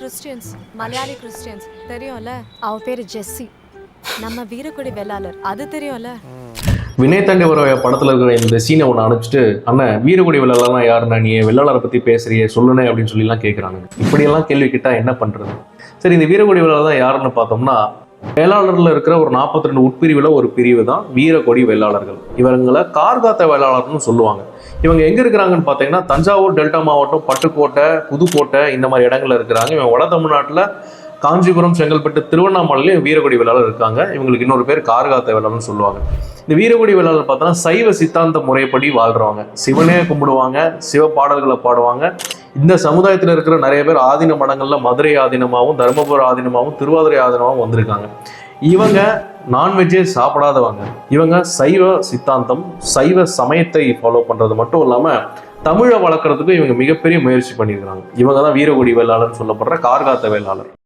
Christians Malayali Christians தெரியும்ல? அவ பேரு ஜெஸ்ஸி நம்ம வீரக்குடி வெள்ளாளர். அது தெரியும்ல? வினய் தாண்டி வர படத்துல இருக்கிற இந்த சீனை ஒன்று அனுப்பிச்சிட்டு அண்ணன் வீரகுடி வெள்ளாளர்னா யாருண்ணா? நீ வெள்ளாளரை பத்தி பேசுறியே சொல்லுனே அப்படின்னு சொல்லிலாம் கேட்குறாங்க இப்படியெல்லாம் கேள்வி கேட்டா என்ன பண்றது? சரி இந்த வீரகுடி வெள்ளாளர் தான் யாருன்னு பார்த்தோம்னா வேளாளர்ல இருக்கிற ஒரு 42 ரெண்டு உட்பிரிவில் ஒரு பிரிவு தான் வீரகொடி வேளாளர்கள். இவங்களை கார்காத்த வேளாளர்னு சொல்லுவாங்க. இவங்க எங்கே இருக்கிறாங்கன்னு பார்த்தீங்கன்னா தஞ்சாவூர் டெல்டா மாவட்டம் பட்டுக்கோட்டை புதுக்கோட்டை இந்த மாதிரி இடங்கள்ல இருக்கிறாங்க. இவங்க வட தமிழ்நாட்டில் காஞ்சிபுரம் செங்கல்பட்டு திருவண்ணாமலையிலும் வீரகுடி வேளாளர் இருக்காங்க. இவங்களுக்கு இன்னொரு பேர் கார்காத்த வேளாளர்னு சொல்லுவாங்க. இந்த வீரகுடி வேளாளர் பார்த்தோன்னா சைவ சித்தாந்த முறைப்படி வாழ்கிறவங்க சிவனே கும்பிடுவாங்க சிவ பாடல்களை பாடுவாங்க. இந்த சமுதாயத்தில் இருக்கிற நிறைய பேர் ஆதீன மடங்களில் மதுரை ஆதீனமாகவும் தருமபுரம் ஆதீனமாகவும் திருவாதிரை ஆதீனமாகவும் வந்திருக்காங்க. இவங்க நான்வெஜ்ஜே சாப்பிடாதவங்க. இவங்க சைவ சித்தாந்தம் சைவ சமயத்தை ஃபாலோ பண்ணுறது மட்டும் இல்லாமல் தமிழை வளர்க்குறதுக்கு இவங்க மிகப்பெரிய முயற்சி பண்ணியிருக்கிறாங்க இவங்க தான் வீரகுடி வேளாளர்னு சொல்லப்படுற கார்காத்த வேளாளர்.